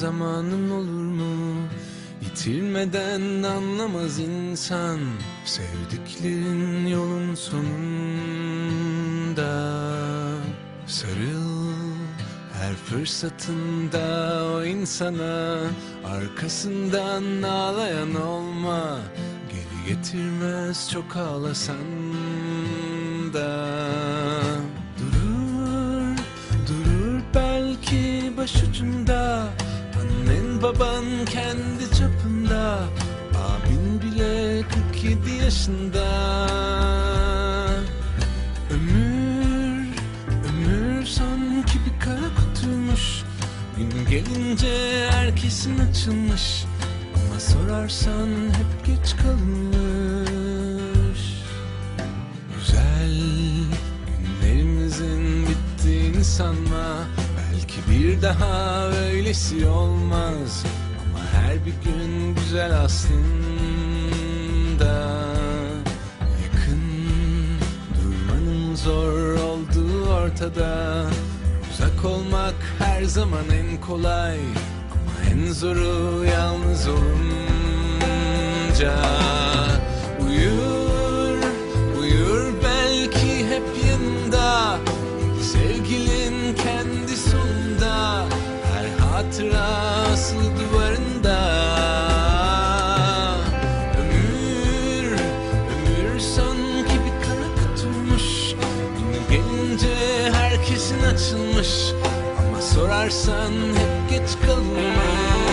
Zamanın olur mu? Yitirmeden anlamaz insan Sevdiklerin yolun sonunda. Sarıl her fırsatında o insana Arkasından ağlayan olma. Geri getirmez çok ağlasan da. Durur, durur belki başucunda Annen baban kendi çapında Abin bile 47 yaşında. Ömür, ömür sanki bir kara kutuymuş. Gün gelince herkesin açılmış. Ama sorarsan hep geç kalınmış. Güzel günlerimizin bittiğini sanma Belki bir daha öylesi olmaz. Ama her bir gün güzel aslında. Yakın durmanın zor olduğu ortada. Uzak olmak her zaman en kolay. Ama en zoru yalnız olunca hatıra asılı duvarında. Ömür, ömür sanki bir kara kutuymuş Günü gelince herkesin açılmış. Ama sorarsan hep geç kalınmış